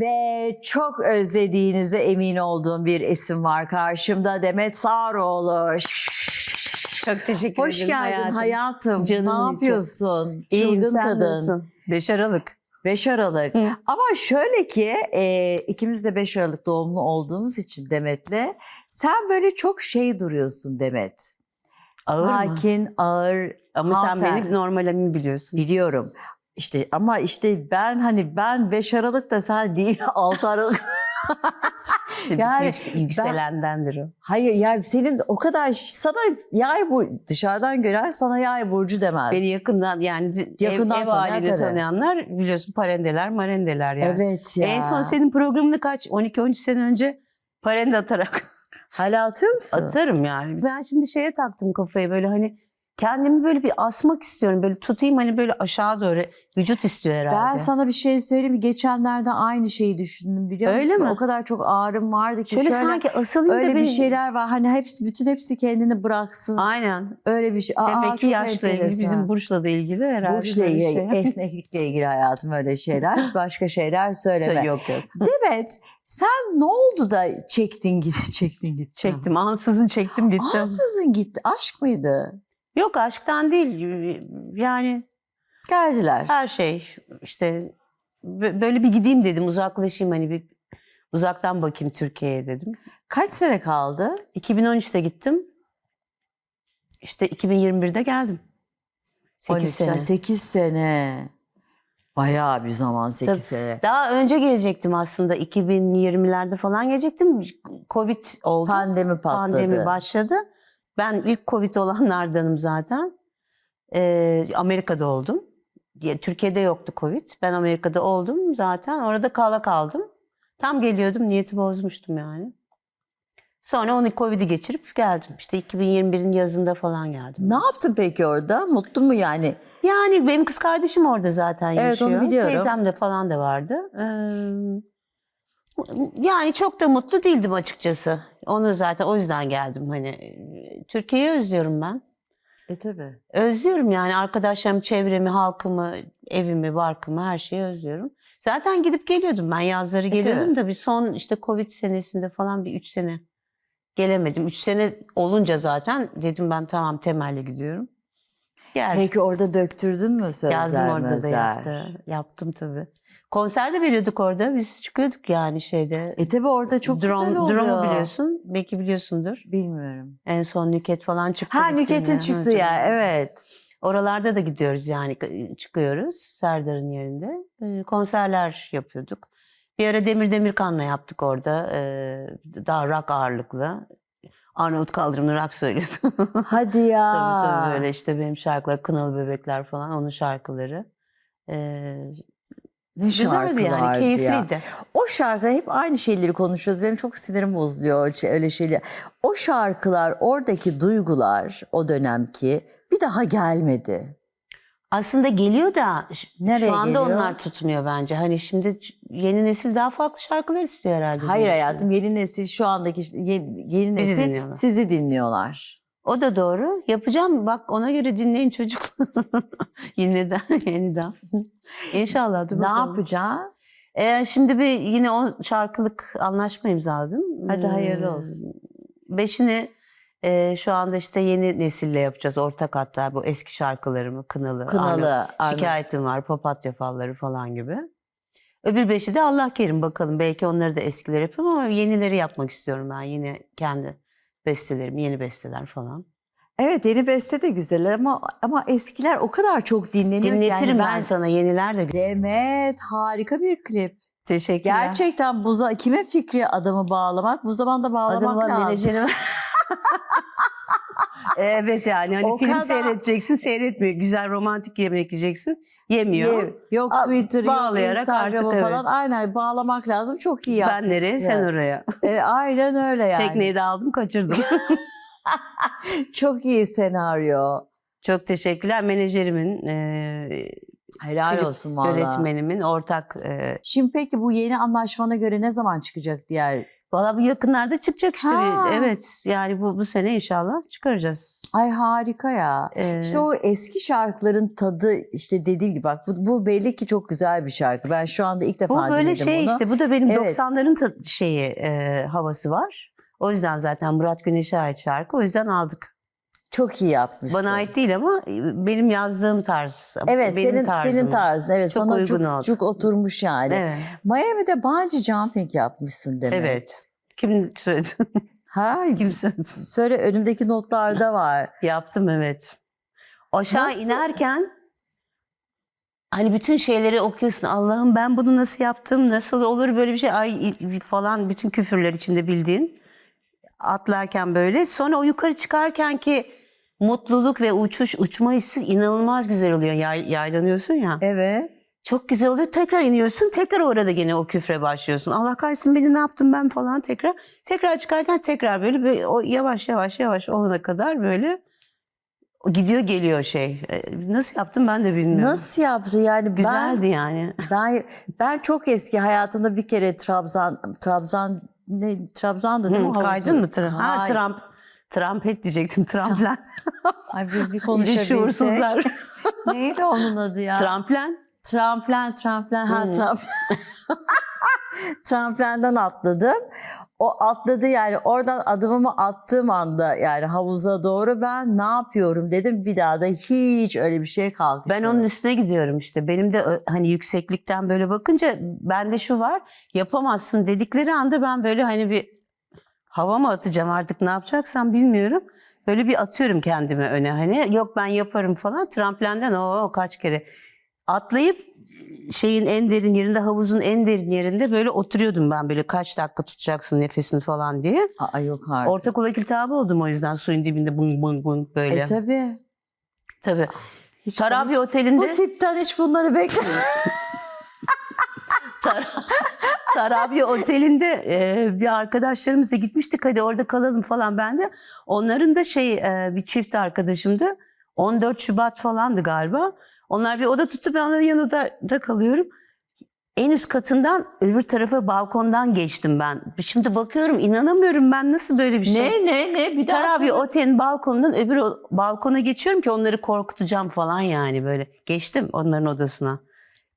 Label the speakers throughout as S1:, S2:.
S1: Ve çok özlediğinize emin olduğum bir isim var karşımda Demet Sağroğlu.
S2: Çok teşekkür
S1: Hoş
S2: ederim
S1: geldin hayatım.
S2: hayatım. Canım
S1: ne yapıyorsun? Çılgın kadın.
S2: nasılsın? 5 Aralık.
S1: 5 Aralık.
S2: Hı.
S1: Ama şöyle ki e, ikimiz de 5 Aralık doğumlu olduğumuz için Demet'le sen böyle çok şey duruyorsun Demet.
S2: Ağır mı?
S1: Sakin, ağır.
S2: Ama sen benim normalimi biliyorsun.
S1: Biliyorum. İşte ama işte ben hani ben 5 Aralık da sen değil 6 Aralık.
S2: Şimdi
S1: Yani
S2: yüks- yükselendendir o.
S1: Hayır yani senin o kadar sana yay bu dışarıdan gören sana yay burcu demez.
S2: Beni yakından yani
S1: Yakından
S2: ev, ev halinde tanıyanlar biliyorsun parendeler marendeler yani.
S1: Evet ya.
S2: En son senin programını kaç 12-13 sene önce parende atarak
S1: Hala atıyor musun?
S2: atarım yani. Ben şimdi şeye taktım kafayı böyle hani kendimi böyle bir asmak istiyorum. Böyle tutayım hani böyle aşağı doğru vücut istiyor herhalde.
S1: Ben sana bir şey söyleyeyim? Geçenlerde aynı şeyi düşündüm biliyor
S2: Öyle
S1: musun?
S2: mi?
S1: O kadar çok ağrım vardı ki
S2: şöyle,
S1: şöyle,
S2: sanki asılayım da
S1: öyle bir şeyler var. Hani hepsi bütün hepsi kendini bıraksın.
S2: Aynen.
S1: Öyle bir şey. Aa,
S2: Demek ki yaşla ilgili bizim burçla da ilgili herhalde.
S1: Burçla ilgili,
S2: şey.
S1: esneklikle ilgili hayatım öyle şeyler. Başka şeyler söyleme.
S2: yok yok.
S1: Demet sen ne oldu da çektin gitti çektin gitti?
S2: Çektim. Ansızın çektim gittim.
S1: Ansızın gitti. Aşk mıydı?
S2: Yok aşktan değil. Yani
S1: Geldiler.
S2: her şey işte bö- böyle bir gideyim dedim uzaklaşayım hani bir uzaktan bakayım Türkiye'ye dedim.
S1: Kaç sene kaldı?
S2: 2013'te gittim. İşte 2021'de geldim. 8 sene.
S1: 8 sene. Bayağı bir zaman 8
S2: Tabii.
S1: sene.
S2: Daha önce gelecektim aslında 2020'lerde falan gelecektim. Covid oldu.
S1: Pandemi patladı.
S2: Pandemi başladı. Ben ilk Covid olanlardanım zaten. Ee, Amerika'da oldum. Türkiye'de yoktu Covid. Ben Amerika'da oldum zaten. Orada kala kaldım. Tam geliyordum. Niyeti bozmuştum yani. Sonra onu Covid'i geçirip geldim. İşte 2021'in yazında falan geldim.
S1: Ne yaptın peki orada? Mutlu mu yani?
S2: Yani benim kız kardeşim orada zaten
S1: Evet, onu
S2: yaşıyor.
S1: biliyorum.
S2: Teyzem de falan da vardı. Ee, yani çok da mutlu değildim açıkçası. Onu zaten o yüzden geldim. Hani Türkiye'yi özlüyorum ben.
S1: E tabii.
S2: Özlüyorum yani arkadaşlarımı, çevremi, halkımı, evimi, barkımı her şeyi özlüyorum. Zaten gidip geliyordum ben yazları geliyordum
S1: Evet.
S2: da bir son işte Covid senesinde falan bir üç sene gelemedim. Üç sene olunca zaten dedim ben tamam temelli gidiyorum. Geldim.
S1: Peki orada döktürdün mü sözler
S2: Yazdım orada da
S1: mözler?
S2: yaptı. Yaptım tabii. Konser de veriyorduk orada. Biz çıkıyorduk yani şeyde.
S1: E tabii orada çok
S2: Drum,
S1: güzel oluyor.
S2: Drum'u biliyorsun. Belki biliyorsundur.
S1: Bilmiyorum.
S2: En son Nüket falan çıktı.
S1: Ha Nüket'in çıktı ya
S2: çok-
S1: evet.
S2: Oralarda da gidiyoruz yani çıkıyoruz Serdar'ın yerinde. Ee, konserler yapıyorduk. Bir ara Demir Demirkan'la yaptık orada. Ee, daha rock ağırlıklı. Arnavut kaldırımlı rock söylüyordu.
S1: Hadi ya.
S2: tabii tabii böyle işte benim şarkılar, Kınalı Bebekler falan onun şarkıları. Ee,
S1: Ne
S2: güzeldi
S1: şarkılardı
S2: yani
S1: ya.
S2: keyifliydi.
S1: O şarkıda hep aynı şeyleri konuşuyoruz. Benim çok sinirim bozuluyor öyle- öyle şeyler. O şarkılar, oradaki duygular o dönemki bir daha gelmedi.
S2: Aslında geliyor da
S1: Nereye
S2: şu anda
S1: geliyor?
S2: onlar tutmuyor bence. Hani şimdi yeni nesil daha farklı şarkılar istiyor herhalde.
S1: Hayır hayatım yeni nesil şu andaki yeni, yeni
S2: Bizi
S1: nesil
S2: dinliyorlar.
S1: sizi dinliyorlar.
S2: O da doğru. Yapacağım. Bak ona göre dinleyin çocuk. Yeniden, yeniden. İnşallah. dur
S1: Ne yapacaksın?
S2: Ee, şimdi bir yine o şarkılık anlaşma imzaladım.
S1: Hadi hayırlı
S2: Ee,
S1: olsun.
S2: Beşini e, şu anda işte yeni nesille yapacağız. Ortak hatta bu eski şarkılarımı Kınalı,
S1: Kınalı.
S2: Arnavut,
S1: Arnavut.
S2: Şikayetim var, Papatya falları falan gibi. Öbür beşi de Allah kerim bakalım. Belki onları da eskileri yapayım ama yenileri yapmak istiyorum ben. Yine kendi bestelerimi, yeni besteler falan.
S1: Evet yeni beste de güzel ama ama eskiler o kadar çok dinleniyor.
S2: Dinletirim
S1: yani
S2: ben sana yeniler de.
S1: Demet harika bir klip.
S2: Teşekkürler.
S1: Gerçekten bu za- kime fikri adamı bağlamak? Bu zamanda bağlamak
S2: Adamı
S1: lazım.
S2: menajerim. evet yani hani
S1: O
S2: film
S1: kadar-
S2: seyredeceksin seyretmiyor. Güzel romantik yemek yiyeceksin yemiyor.
S1: Ye- Yok Twitter, yok
S2: bağlayarak
S1: Instagram'ı
S2: artık,
S1: falan.
S2: evet.
S1: Aynen bağlamak lazım. Çok iyi yapmışsın.
S2: ben nereye sen oraya.
S1: E, aynen öyle yani.
S2: Tekneyi de aldım kaçırdım.
S1: Çok iyi senaryo.
S2: Çok teşekkürler menajerimin e,
S1: Helal
S2: klip
S1: olsun valla.
S2: yönetmenimin ortak. E,
S1: Şimdi peki bu yeni anlaşmana göre ne zaman çıkacak diğer?
S2: Valla bu yakınlarda çıkacak işte.
S1: Ha.
S2: Evet yani bu, bu sene inşallah çıkaracağız.
S1: Ay harika ya.
S2: Ee,
S1: İşte o eski şarkıların tadı işte dediğim gibi bak bu, bu belli ki çok güzel bir şarkı. Ben şu anda ilk defa
S2: bu böyle
S1: dinledim
S2: şey
S1: onu.
S2: işte bu da benim
S1: Evet.
S2: 90'ların ta- şeyi e, havası var. O yüzden zaten Murat Güneş'e ait şarkı. O yüzden aldık.
S1: Çok iyi yapmışsın.
S2: Bana ait değil ama e, benim yazdığım tarz.
S1: Evet
S2: benim
S1: senin,
S2: tarzım.
S1: senin tarzın. Evet
S2: Çok
S1: sana
S2: uygun
S1: çok,
S2: oldu.
S1: çok oturmuş yani.
S2: Evet.
S1: Miami'de bungee jumping yapmışsın demek.
S2: Evet. Kim söyledi?
S1: Ha,
S2: Kim söyledi?
S1: söyle önümdeki notlarda var.
S2: Yaptım evet. Aşağı
S1: Nasıl?
S2: inerken hani bütün şeyleri okuyorsun. Allah'ım ben bunu nasıl yaptım? Nasıl olur böyle bir şey? Ay falan bütün küfürler içinde bildiğin. Atlarken böyle. Sonra o yukarı çıkarken ki mutluluk ve uçuş, uçma hissi inanılmaz güzel oluyor. Yay, yaylanıyorsun ya.
S1: Evet.
S2: Çok güzel oluyor. Tekrar iniyorsun. Tekrar orada gene o küfre başlıyorsun. Allah kahretsin beni ne yaptım ben falan tekrar. Tekrar çıkarken tekrar böyle, böyle o yavaş yavaş yavaş olana kadar böyle gidiyor geliyor şey. E, Nasıl yaptım ben de bilmiyorum.
S1: Nasıl yaptı yani
S2: Güzeldi yani.
S1: ben, ben ben çok eski hayatımda bir kere Trabzan Trabzan ne Trabzan'dı değil mi?
S2: Hı, kaydın mı Trump? Ha Trump. Trumpet diyecektim. Tramplen.
S1: Ay biz bir konuşabilsek. Neydi onun adı ya?
S2: Tramplen.
S1: Tramplen, tramplen, ha
S2: Hmm.
S1: tramplen. Tramplenden atladım. O atladı yani oradan adımımı attığım anda yani havuza doğru ben ne yapıyorum dedim. Bir daha da hiç öyle bir şey kalkışmadım.
S2: Ben onun üstüne gidiyorum işte. Benim de hani yükseklikten böyle bakınca bende şu var. Yapamazsın dedikleri anda ben böyle hani bir hava mı atacağım artık ne yapacaksam bilmiyorum. Böyle bir atıyorum kendimi öne hani. Yok ben yaparım falan. Tramplenden o kaç kere. Atlayıp şeyin en derin yerinde havuzun en derin yerinde böyle oturuyordum ben böyle kaç dakika tutacaksın nefesini falan diye.
S1: Aa, yok artık.
S2: Ortaokul kitabı oldum o yüzden suyun dibinde bung bung bung böyle.
S1: E. Tabii. Hiç
S2: Tarabi
S1: hiç-
S2: Oteli'nde
S1: Bu tipten hiç bunları beklemedim.
S2: Tarabi Oteli'nde e, bir arkadaşlarımızla gitmiştik. Hadi orada kalalım falan ben de. Onların da şey e, bir çift arkadaşımdı. 14 Şubat falandı galiba. Onlar bir oda tuttu ben de yanında da kalıyorum. En üst katından öbür tarafa balkondan geçtim ben. Şimdi bakıyorum inanamıyorum ben nasıl böyle bir şey.
S1: ne ne ne bir daha
S2: Tarabi
S1: söyle.
S2: Otel'in balkonundan öbür balkona geçiyorum ki onları korkutacağım falan yani böyle. Geçtim onların odasına.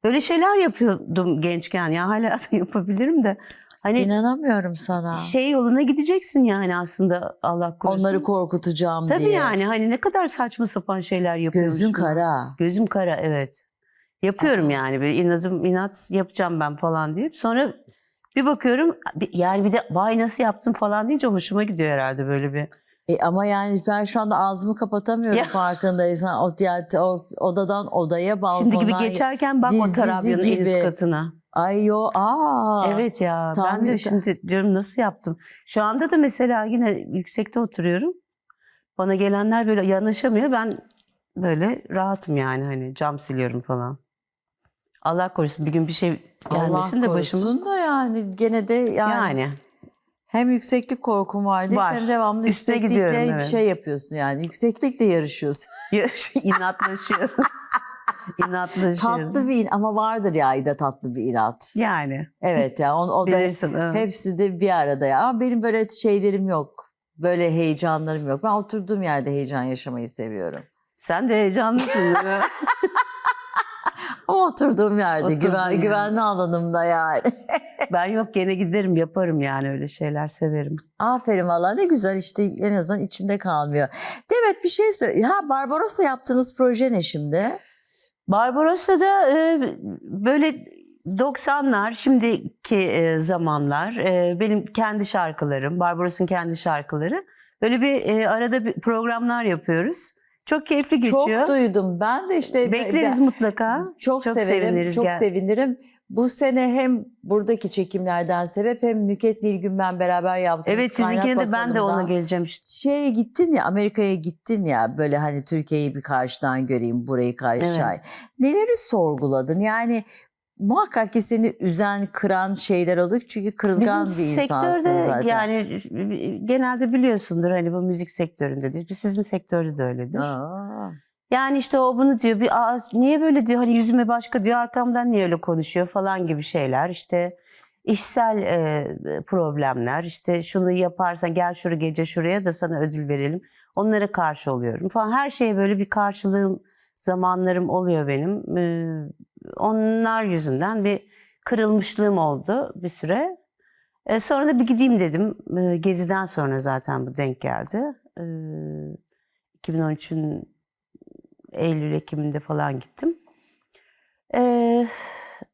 S2: Böyle şeyler yapıyordum gençken ya hala yapabilirim de. Hani
S1: İnanamıyorum sana.
S2: şey yoluna gideceksin yani aslında Allah korusun.
S1: Onları korkutacağım
S2: Tabii
S1: diye.
S2: yani hani ne kadar saçma sapan şeyler yapıyorsun.
S1: Gözün kara.
S2: Gözüm kara evet. Yapıyorum yani böyle inadım inat yapacağım ben falan deyip sonra bir bakıyorum yani bir de vay nasıl yaptım falan deyince hoşuma gidiyor herhalde böyle bir.
S1: E ama yani ben şu anda ağzımı kapatamıyorum
S2: Ya.
S1: farkındaysan. O, yani o odadan odaya balkona.
S2: Şimdi gibi geçerken bak
S1: diz
S2: Tarabya'nın en üst katına.
S1: Ay yo aa.
S2: Evet ya ben
S1: tahmin
S2: de
S1: ed-
S2: şimdi diyorum nasıl yaptım. Şu anda da mesela yine yüksekte oturuyorum. Bana gelenler böyle yanaşamıyor. Ben böyle rahatım yani hani cam siliyorum falan. Allah korusun bir gün bir şey gelmesin
S1: Allah
S2: de başıma.
S1: korusun da yani gene de yani,
S2: Yani
S1: hem yükseklik korkum var değil
S2: Var.
S1: hem devamlı
S2: Üstüne
S1: yükseklikle
S2: gidiyorum,
S1: bir
S2: evet.
S1: şey yapıyorsun yani. Yükseklikle yarışıyorsun.
S2: inatlaşıyorum. İnatlaşıyorum.
S1: tatlı bir in ama vardır ya Ayda tatlı bir inat.
S2: Yani.
S1: Evet ya o, o da
S2: Bilirsin. evet.
S1: hepsi de bir arada ya. Ama benim böyle şeylerim yok. Böyle heyecanlarım yok. Ben oturduğum yerde heyecan yaşamayı seviyorum.
S2: Sen de heyecanlısın. değil mi?
S1: Ama oturduğum yerde
S2: Oturduğun
S1: güven,
S2: yerde.
S1: güvenli alanımda yani.
S2: ben yok gene giderim yaparım yani öyle şeyler severim.
S1: Aferin valla ne güzel işte en azından içinde kalmıyor. Demet bir şey söyle. Ha Barbarossa yaptığınız proje ne şimdi?
S2: Barbarossa'da e, böyle 90'lar şimdiki e, zamanlar e, benim kendi şarkılarım, Barbaros'un kendi şarkıları. Böyle bir e, arada bir programlar yapıyoruz. Çok keyifli geçiyor.
S1: Çok duydum. Ben de işte
S2: Bekleriz
S1: ben-
S2: mutlaka.
S1: Çok,
S2: Çok
S1: severim,
S2: seviniriz,
S1: çok
S2: gel.
S1: sevinirim. Bu sene hem buradaki çekimlerden sebep hem Nüket Nilgün ben beraber yaptığımız
S2: Evet sizinkine de ben de ona geleceğim işte.
S1: Şeye gittin ya Amerika'ya gittin ya böyle hani Türkiye'yi bir karşıdan göreyim burayı karşıdan.
S2: Evet.
S1: Neleri sorguladın? Yani muhakkak ki seni üzen, kıran şeyler oldu çünkü kırılgan
S2: Bizim
S1: bir insansın zaten.
S2: yani genelde biliyorsundur hani bu müzik sektöründe değil. Sizin sektörde de öyledir.
S1: Aa,
S2: Yani işte o bunu diyor bir Aa, niye böyle diyor? Hani yüzüme başka diyor arkamdan niye öyle konuşuyor? falan gibi şeyler. İşte işsel e, problemler. İşte şunu yaparsan gel şuru gece şuraya da sana ödül verelim. Onlara karşı oluyorum. falan. Her şeye böyle bir karşılığım zamanlarım oluyor benim. Ee, onlar yüzünden bir kırılmışlığım oldu bir süre. E, sonra da bir gideyim dedim. Ee, geziden sonra zaten bu denk geldi. Ee, 2013'ün Eylül Ekim'inde falan gittim. Ee,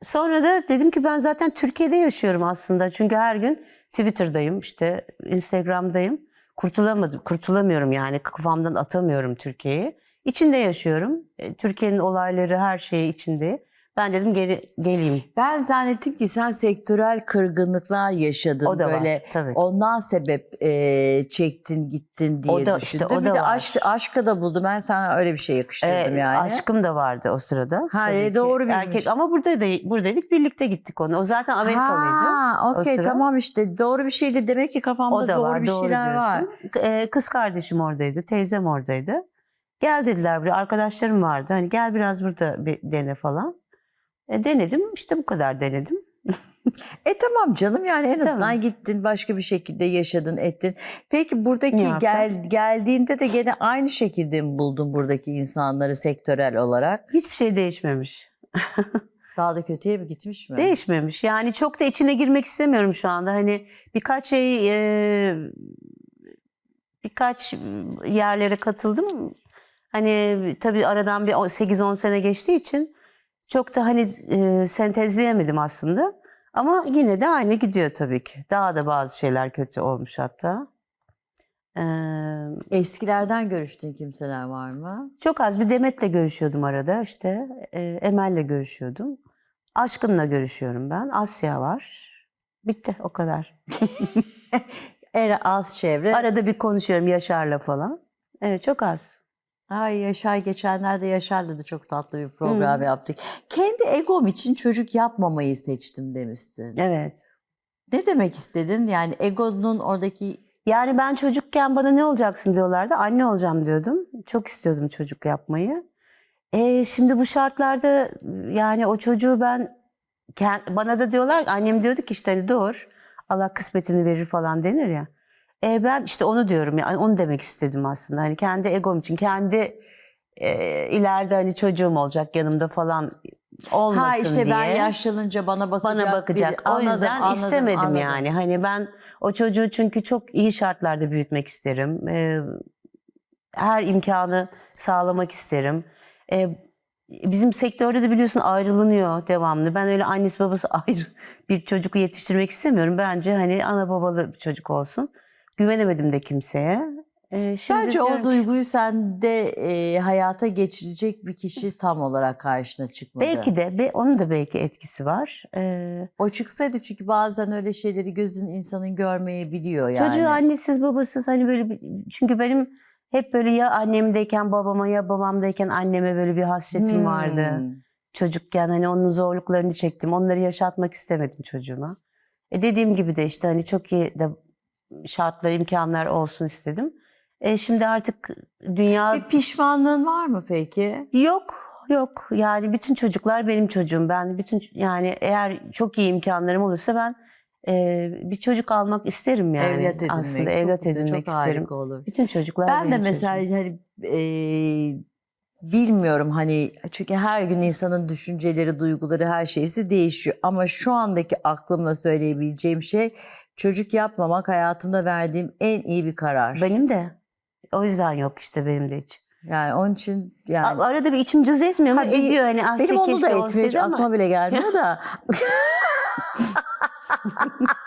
S2: sonra da dedim ki ben zaten Türkiye'de yaşıyorum aslında. Çünkü her gün Twitter'dayım, işte Instagram'dayım. Kurtulamadım, kurtulamıyorum yani kafamdan atamıyorum Türkiye'yi. İçinde yaşıyorum. Türkiye'nin olayları, her şeyi içinde. Ben dedim geri geleyim.
S1: Ben zannettim ki sen sektörel kırgınlıklar yaşadın.
S2: O da var,
S1: böyle
S2: tabii.
S1: Ondan sebep e, çektin gittin diye
S2: O da-
S1: düşündüm.
S2: işte o
S1: bir
S2: da
S1: de
S2: var.
S1: aşk, aşkı da buldum. Ben sana öyle bir şey yakıştırdım
S2: Ee,
S1: yani.
S2: Aşkım da vardı o sırada.
S1: Ha, e, doğru bilmiş.
S2: Erkek ama burada da, buradaydık birlikte gittik onu. O zaten Amerikalıydı.
S1: Ha, okey tamam işte doğru bir şeydi. Demek ki kafamda
S2: O da
S1: doğru
S2: var,
S1: bir
S2: doğru
S1: şeyler var.
S2: diyorsun. Ee, kız kardeşim oradaydı, teyzem oradaydı. Gel dediler buraya, arkadaşlarım vardı. Hani gel biraz burada bir dene falan. E, denedim, işte bu kadar denedim.
S1: E tamam canım yani en azından
S2: Tamam.
S1: gittin başka bir şekilde yaşadın ettin. Peki buradaki gel, geldiğinde de gene aynı şekilde mi buldun buradaki insanları sektörel olarak?
S2: Hiçbir şey değişmemiş.
S1: Daha da kötüye mi gitmiş mi?
S2: Değişmemiş. Yani çok da içine girmek istemiyorum şu anda. Hani birkaç şey, e, birkaç yerlere katıldım. Hani tabii aradan bir 8-10 sene geçtiği için çok da hani e, sentezleyemedim aslında. Ama yine de aynı gidiyor tabii ki. Daha da bazı şeyler kötü olmuş hatta. Ee,
S1: Eskilerden görüştüğün kimseler var mı?
S2: çok az bir Demet'le görüşüyordum arada işte. E, Emel'le görüşüyordum. Aşkın'la görüşüyorum ben. Asya var. Bitti o kadar.
S1: Er az çevre.
S2: Arada bir konuşuyorum Yaşar'la falan. Evet çok az.
S1: Ay Yaşar geçenlerde Yaşar'la da çok tatlı bir program yaptık. Kendi egom için çocuk yapmamayı seçtim demişsin.
S2: Evet.
S1: Ne demek istedin? Yani egonun oradaki
S2: Yani ben çocukken bana ne olacaksın diyorlardı. Anne olacağım diyordum. Çok istiyordum çocuk yapmayı. E, şimdi bu şartlarda yani o çocuğu ben bana da diyorlar annem diyordu ki işte hani doğur Allah kısmetini verir falan denir ya. E, ben işte onu diyorum ya onu demek istedim aslında. Hani kendi egom için kendi e, ileride hani çocuğum olacak yanımda falan olmasın
S1: ha işte
S2: diye
S1: ben yaşlanınca bana bakacak.
S2: bana bakacak.
S1: biri-
S2: o
S1: Anladım,
S2: yüzden
S1: anladım,
S2: istemedim
S1: anladım.
S2: yani. Hani ben o çocuğu çünkü çok iyi şartlarda büyütmek isterim. Ee, her imkanı sağlamak isterim. Ee, bizim sektörde de biliyorsun ayrılınıyor devamlı. Ben öyle annesi babası ayrı bir çocuk yetiştirmek istemiyorum. Bence hani ana babalı bir çocuk olsun. Güvenemedim de kimseye. Ee, şimdi
S1: Bence
S2: diyorum
S1: o
S2: ki-
S1: duyguyu sende e, hayata geçirecek bir kişi tam olarak karşına çıkmadı.
S2: Belki de be, onun da belki etkisi var. Ee,
S1: O çıksaydı çünkü bazen öyle şeyleri gözün insanın görmeyebiliyor yani.
S2: Çocuğu annesiz babasız hani böyle bir, çünkü benim hep böyle ya annemdeyken babama ya babamdayken anneme böyle bir hasretim
S1: Hmm.
S2: vardı. Çocukken hani onun zorluklarını çektim. Onları yaşatmak istemedim çocuğuma. E dediğim gibi de işte hani çok iyi de şartlar, imkanlar olsun istedim. E şimdi artık dünya
S1: Bir pişmanlığın var mı peki?
S2: yok. Yok yani bütün çocuklar benim çocuğum. Ben bütün yani eğer çok iyi imkanlarım olursa ben e, bir çocuk almak isterim yani.
S1: evlat edinmek.
S2: Aslında
S1: çok
S2: evlat
S1: güzel,
S2: edinmek
S1: çok
S2: isterim.
S1: harika olur.
S2: Bütün çocuklar
S1: Ben de
S2: benim
S1: mesela
S2: çocuğum.
S1: hani e, bilmiyorum hani çünkü her gün insanın düşünceleri, duyguları, her şeysi değişiyor. Ama şu andaki aklımla söyleyebileceğim şey çocuk yapmamak hayatımda verdiğim en iyi bir karar.
S2: Benim de. O yüzden yok işte benim de hiç.
S1: Yani onun için yani
S2: Arada bir içim cız etmiyor mu?
S1: Ha,
S2: Ediyor hani. Ah,
S1: benim onu da etmiyor. Hiç aklıma bile gelmiyor da.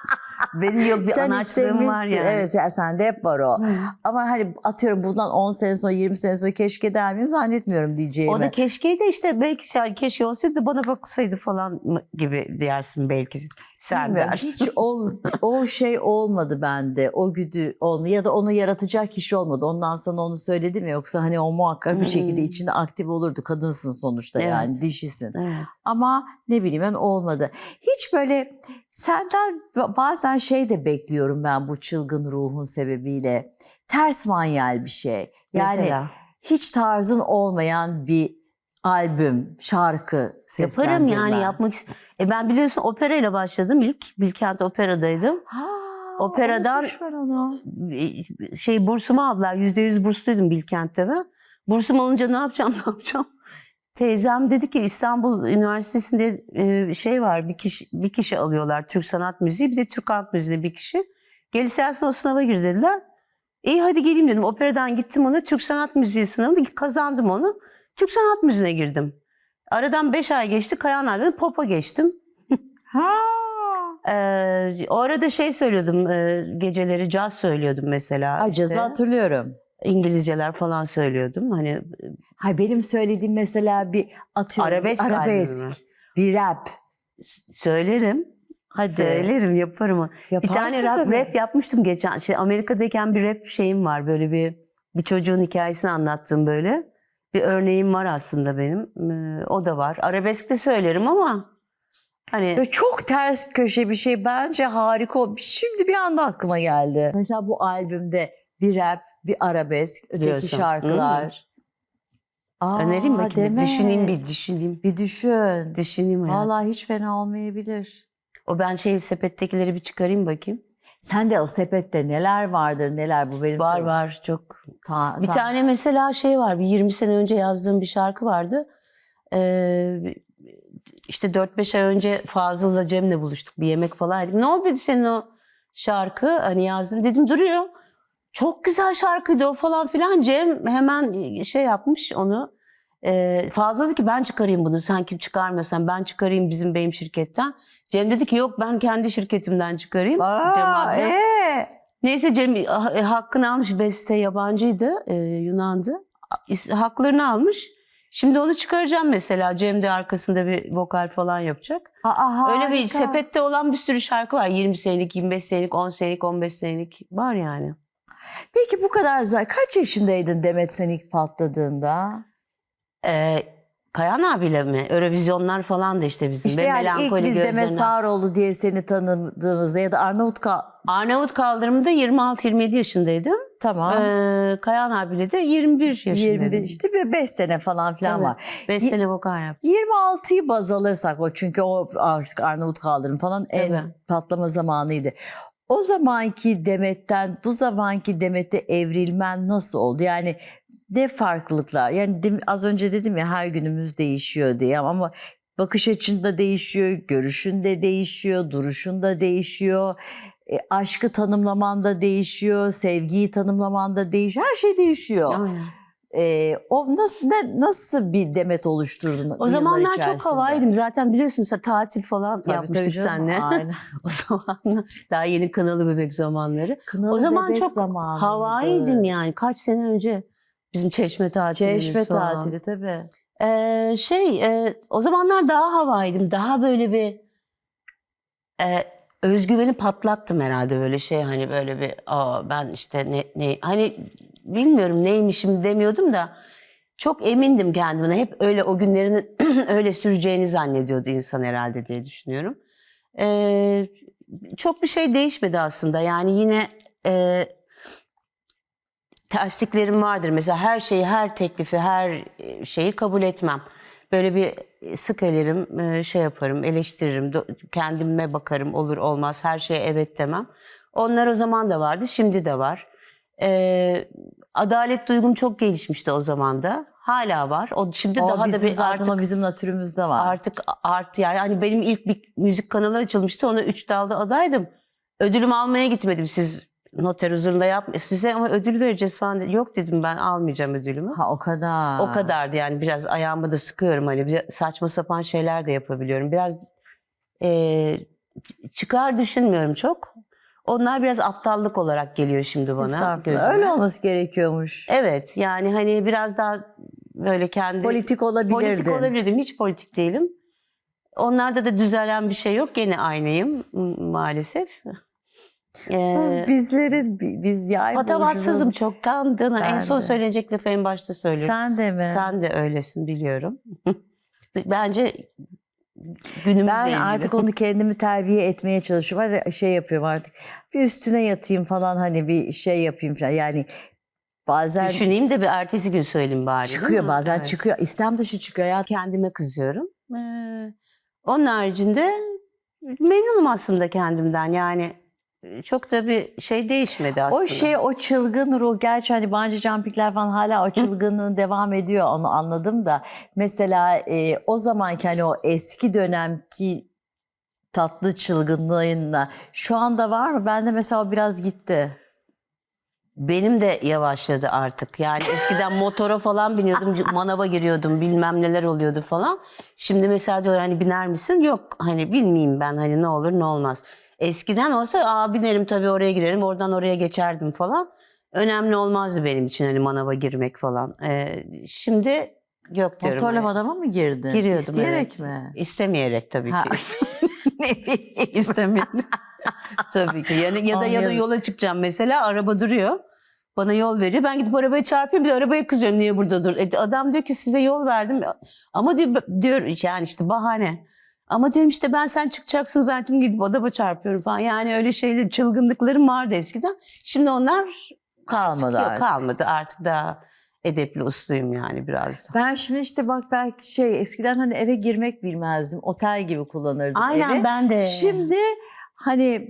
S2: Benim yok bir
S1: Sen
S2: anaçlığım var yani.
S1: Evet sen- sende hep var o. Ama hani atıyorum bundan 10 sene sonra 20 sene sonra keşke der miyim zannetmiyorum diyeceğimi.
S2: O da keşkeydi işte belki şey, keşke olsaydı bana baksaydı falan gibi dersin belki sen
S1: Bilmiyorum,
S2: dersin.
S1: Hiç o, o şey olmadı bende. O güdü olmadı. Ya da onu yaratacak kişi olmadı. Ondan sonra onu söyledim ya. Yoksa hani o muhakkak bir şekilde
S2: Hmm.
S1: içinde aktif olurdu. Kadınsın sonuçta
S2: Evet.
S1: yani dişisin.
S2: Evet.
S1: Ama ne bileyim ben olmadı. Hiç böyle senden bazen şey de bekliyorum ben bu çılgın ruhun sebebiyle. Ters manyel bir şey. Yani
S2: Mesela.
S1: hiç tarzın olmayan bir albüm, şarkı
S2: Yaparım yani yapmak ist- E ben biliyorsun operayla başladım ilk. Bilkent Opera'daydım.
S1: Ha,
S2: Operadan-
S1: ben
S2: Şey bursumu aldılar. Yüzde yüz bursluydum Bilkent'te ben. Bursum alınca ne yapacağım ne yapacağım. Teyzem dedi ki İstanbul Üniversitesi'nde e, şey var bir kişi bir kişi alıyorlar Türk Sanat Müziği bir de Türk Halk Müziği bir kişi. Gel istersen o sınava gir dediler. İyi hadi geleyim dedim. Operadan gittim ona Türk Sanat Müziği sınavında kazandım onu. Türk Sanat Müziği'ne girdim. Aradan beş ay geçti. Kayan abiden pop'a geçtim.
S1: Ha.
S2: Ee, o arada şey söylüyordum, e, geceleri caz söylüyordum mesela.
S1: Ay, cazı
S2: işte.
S1: hatırlıyorum.
S2: İngilizceler falan söylüyordum. Hani
S1: Hay benim söylediğim mesela bir atıyorum
S2: Arabesk albümü
S1: arabesk, bir rap.
S2: s- söylerim.
S1: Hadi.
S2: Söylerim, yaparım. bir
S1: Yaparsın
S2: tane rap,
S1: tabii.
S2: rap yapmıştım geçen. Şey, Amerika'dayken bir rap şeyim var. Böyle bir bir çocuğun hikayesini anlattığım böyle. Bir örneğim var aslında benim. Ee, o da var. Arabesk de söylerim ama hani
S1: Böyle çok ters köşe bir şey bence harika. Şimdi bir anda aklıma geldi. Mesela bu albümde bir rap, bir arabesk, öteki
S2: Diyorsun.
S1: şarkılar. Aa,
S2: önereyim bakayım.
S1: deme.
S2: Bir düşüneyim bir düşüneyim.
S1: Bir düşün.
S2: Düşüneyim hayatım.
S1: Vallahi hiç fena olmayabilir.
S2: O ben şey sepettekileri bir çıkarayım bakayım.
S1: Sen de o sepette neler vardır neler bu benim
S2: Var
S1: söylediğim-
S2: var çok.
S1: Ta-
S2: Bir
S1: ta-
S2: tane mesela şey var. Bir 20 sene önce yazdığım bir şarkı vardı. Ee, işte 4-5 ay önce Fazıl'la Cem'le buluştuk. Bir yemek falan yedik. Ne oldu dedi senin o şarkı? Hani yazdın. Dedim duruyor. Çok güzel şarkıydı o falan filan. Cem hemen şey yapmış onu. Ee, Fazıl dedi ki ben çıkarayım bunu. Sen kim çıkarmıyorsan ben çıkarayım bizim benim şirketten. Cem dedi ki yok ben kendi şirketimden çıkarayım. Cem
S1: Aa, ee?
S2: Neyse Cem ha- e, hakkını almış. Beste yabancıydı, e, Yunan'dı. Haklarını almış. Şimdi onu çıkaracağım mesela. Cem de arkasında bir vokal falan yapacak.
S1: Aa,
S2: Öyle bir
S1: harika.
S2: sepette olan bir sürü şarkı var. 20 senelik, 25 senelik, 10 senelik, 15 senelik var yani.
S1: Peki bu kadar za- kaç yaşındaydın Demet sen ilk patladığında?
S2: Ee, Kayan abiyle mi? Eurovizyonlar falan da işte bizim.
S1: İşte
S2: Ve
S1: yani ilk
S2: melankoli
S1: biz Demet Sağroğlu diye seni tanıdığımızda ya da Arnavut Ka-
S2: Arnavut kaldırımında 26-27 yaşındaydım.
S1: tamam.
S2: Ee, Kayan abiyle de 21 yaşındaydım.
S1: 21 işte ve 5 sene falan filan
S2: Tabii.
S1: var.
S2: 5
S1: Ye-
S2: sene vokal yaptım.
S1: 26'yı baz alırsak o çünkü o artık Arnavut kaldırım falan en
S2: Tabii.
S1: patlama zamanıydı. O zamanki Demet'ten bu zamanki Demet'e evrilmen nasıl oldu? Yani ne farklılıklar? Yani az önce dedim ya her günümüz değişiyor diye ama bakış açın da değişiyor, görüşün de değişiyor, duruşun da değişiyor. E, aşkı tanımlaman da değişiyor, sevgiyi tanımlaman da değişiyor. Her şey değişiyor.
S2: Aynen.
S1: E, o nasıl ne, nasıl bir demet oluşturdun?
S2: O zamanlar çok havaydım. Zaten biliyorsun sa- tatil falan
S1: Tabii,
S2: yapmıştık
S1: tabii canım,
S2: seninle.
S1: Aynen.
S2: o zaman daha yeni kanalı bebek zamanları.
S1: Kınalı
S2: o zaman çok
S1: zamanıydı.
S2: havaydım yani. Kaç sene önce bizim çeşme tatilimiz
S1: Çeşme
S2: falan.
S1: tatili tabii.
S2: Ee, şey e, o zamanlar daha havaydım. Daha böyle bir e, özgüveni patlattım herhalde böyle şey hani böyle bir Aa, ben işte ne, ne hani bilmiyorum neymişim demiyordum da çok emindim kendimden. Hep öyle o günlerin öyle süreceğini zannediyordu insan herhalde diye düşünüyorum. Ee, çok bir şey değişmedi aslında. Yani yine e, tersliklerim vardır. Mesela her şeyi, her teklifi, her e, şeyi kabul etmem. Böyle bir sık elerim, e, şey yaparım, eleştiririm, kendime bakarım, olur olmaz, her şeye evet demem. Onlar o zaman da vardı, şimdi de var. Ee, adalet duygum çok gelişmişti o zaman da. Hala var. O şimdi
S1: O
S2: daha da
S1: bizim
S2: bir
S1: zaten
S2: artık
S1: o bizim natürümüzde var.
S2: artık art yani hani benim ilk bir müzik kanalı açılmıştı. Ona üç dalda adaydım. Ödülümü almaya gitmedim. Siz noter huzurunda yap size ama ödül vereceğiz falan. dedi. Yok dedim ben almayacağım ödülümü.
S1: ha o kadar.
S2: O kadardı yani biraz ayağımı da sıkıyorum hani bir saçma sapan şeyler de yapabiliyorum. Biraz eee, çıkar düşünmüyorum çok. Onlar biraz aptallık olarak geliyor şimdi bana gözüme.
S1: Öyle olması gerekiyormuş.
S2: Evet yani hani biraz daha böyle kendi
S1: Politik olabilirdin.
S2: Politik olabilirdim. Hiç politik değilim. Onlarda da düzelen bir şey yok. Gene aynıyım maalesef. Ee,
S1: Bizlerin bi- biz yay
S2: patavatsızım
S1: burcunun-
S2: çok kandına. En son
S1: de.
S2: söylenecek lafı en başta söylüyorum.
S1: Sen de mi?
S2: Sen de öylesin biliyorum. Bence günümüzle
S1: ben
S2: ilgili.
S1: artık onu kendimi terbiye etmeye çalışıyorum. Hani şey yapıyorum artık. Bir üstüne yatayım falan hani bir şey yapayım falan. Yani bazen
S2: Düşüneyim de bir ertesi gün söyleyeyim bari. değil
S1: çıkıyor
S2: mi?
S1: bazen
S2: Evet.
S1: çıkıyor. İstem dışı çıkıyor ya.
S2: Kendime kızıyorum. Ee, onun haricinde memnunum aslında kendimden. Yani çok da bir şey değişmedi aslında.
S1: O şey o çılgın ruh gerçi hani bungee jumpingler falan hala o çılgınlığın devam ediyor onu anladım da mesela e, o zamanki hani o eski dönemki tatlı çılgınlığınla şu anda var mı? Bende mesela o biraz gitti.
S2: Benim de yavaşladı artık. Yani eskiden motora falan biniyordum, manava giriyordum, bilmem neler oluyordu falan. Şimdi mesela diyorlar hani biner misin? Yok hani bilmeyeyim ben hani ne olur ne olmaz. Eskiden olsa aa binerim tabii oraya giderim, oradan oraya geçerdim falan. Önemli olmazdı benim için hani manava girmek falan. Ee, şimdi yok diyorum.
S1: Motorla
S2: hani.
S1: manava mı girdin?
S2: Giriyordum,
S1: İsteyerek
S2: evet.
S1: mi?
S2: İstemeyerek tabii
S1: Ha.
S2: ki.
S1: ne bileyim.
S2: İstemiyorum. Tabii ki. Yani ya da ya da yola çıkacağım mesela araba duruyor. Bana yol veriyor. Ben gidip arabaya çarpıyorum. Bir de arabaya kızıyorum. Niye burada dur? E, adam diyor ki size yol verdim. Ama diyor, diyor yani işte bahane. Ama diyorum işte ben sen çıkacaksın zaten gidip adama çarpıyorum falan. Yani öyle şeyler çılgınlıklarım vardı eskiden. Şimdi onlar
S1: Kalmadı
S2: yok,
S1: artık.
S2: kalmadı. Artık daha edepli usluyum yani biraz.
S1: Ben şimdi işte bak belki şey eskiden hani eve girmek bilmezdim. Otel gibi kullanırdım
S2: Aynen
S1: evi.
S2: ben de.
S1: Şimdi hani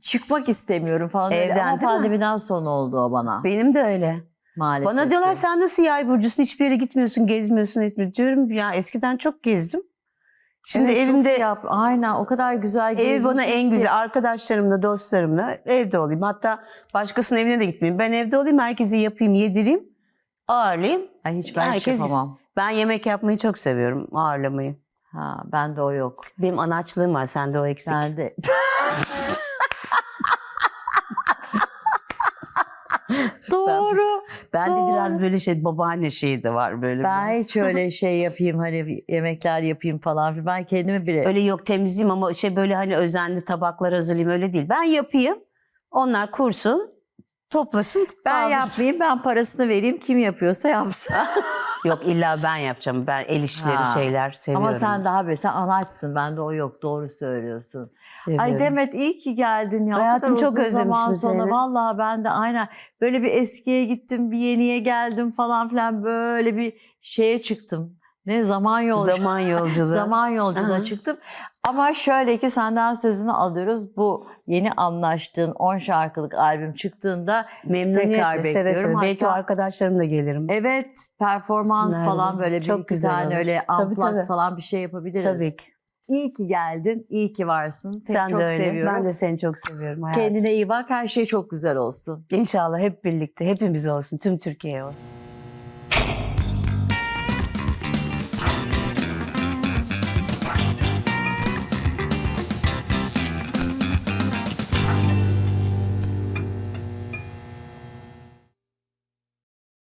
S1: çıkmak istemiyorum falan. öyle.
S2: Evden
S1: Ama
S2: değil mi?
S1: pandemiden sonra oldu o bana.
S2: Benim de öyle.
S1: Maalesef.
S2: Bana diyorlar sen nasıl yay burcusun hiçbir yere gitmiyorsun gezmiyorsun etmiyorsun diyorum ya eskiden çok gezdim. Şimdi
S1: Evet,
S2: evimde
S1: yap. Aynen o kadar güzel
S2: ev bana en
S1: ki.
S2: güzel arkadaşlarımla dostlarımla evde olayım. Hatta başkasının evine de gitmeyeyim. Ben evde olayım herkese yapayım yedireyim ağırlayayım.
S1: Ay hiç ben hiç
S2: Herkes-
S1: yapamam.
S2: Ben yemek yapmayı çok seviyorum ağırlamayı.
S1: Ha, ben de o yok.
S2: Benim anaçlığım var sende o eksik.
S1: Ben de. Doğru.
S2: Ben de biraz böyle şey babaanne şeyi de var böyle.
S1: Ben
S2: biraz.
S1: hiç öyle şey yapayım hani yemekler yapayım falan. Ben kendimi bile
S2: Öyle yok temizleyeyim ama şey böyle hani özenli tabaklar hazırlayayım öyle değil. Ben yapayım. Onlar kursun, toplasın.
S1: ben
S2: kaldırsın.
S1: yapmayayım ben parasını vereyim kim yapıyorsa yapsın.
S2: Yok illa ben yapacağım. Ben el işleri
S1: Ha.
S2: şeyler seviyorum.
S1: Ama sen daha böyle sen anaçsın bende o yok doğru söylüyorsun.
S2: Seviyorum.
S1: Ay Demet iyi ki geldin ya. O
S2: Hayatım,
S1: kadar
S2: çok
S1: uzun zaman
S2: özlemişim
S1: sonra
S2: seni.
S1: vallahi ben de aynen böyle bir eskiye gittim bir yeniye geldim falan filan böyle bir şeye çıktım. Ne zaman yolcu.
S2: Zaman yolculuğu.
S1: Zaman yolculuğuna
S2: Aha.
S1: çıktım. Ama şöyle ki senden sözünü alıyoruz. Bu yeni anlaştığın 10 şarkılık albüm çıktığında
S2: Memnuniyetle
S1: tekrar
S2: seve
S1: bekliyorum.
S2: seve. Belki o arkadaşlarımla gelirim.
S1: evet performans
S2: Nerede?
S1: falan böyle bir
S2: Çok
S1: iki
S2: güzel
S1: tane
S2: olur.
S1: öyle
S2: tabii.
S1: falan bir şey yapabiliriz.
S2: Tabii ki.
S1: İyi ki geldin, iyi ki varsın. Seni
S2: Sen
S1: çok
S2: de öyle.
S1: seviyorum.
S2: Ben de seni çok seviyorum hayatım.
S1: Kendine iyi bak, her şey çok güzel olsun.
S2: İnşallah hep birlikte hepimiz olsun. Tüm Türkiye olsun.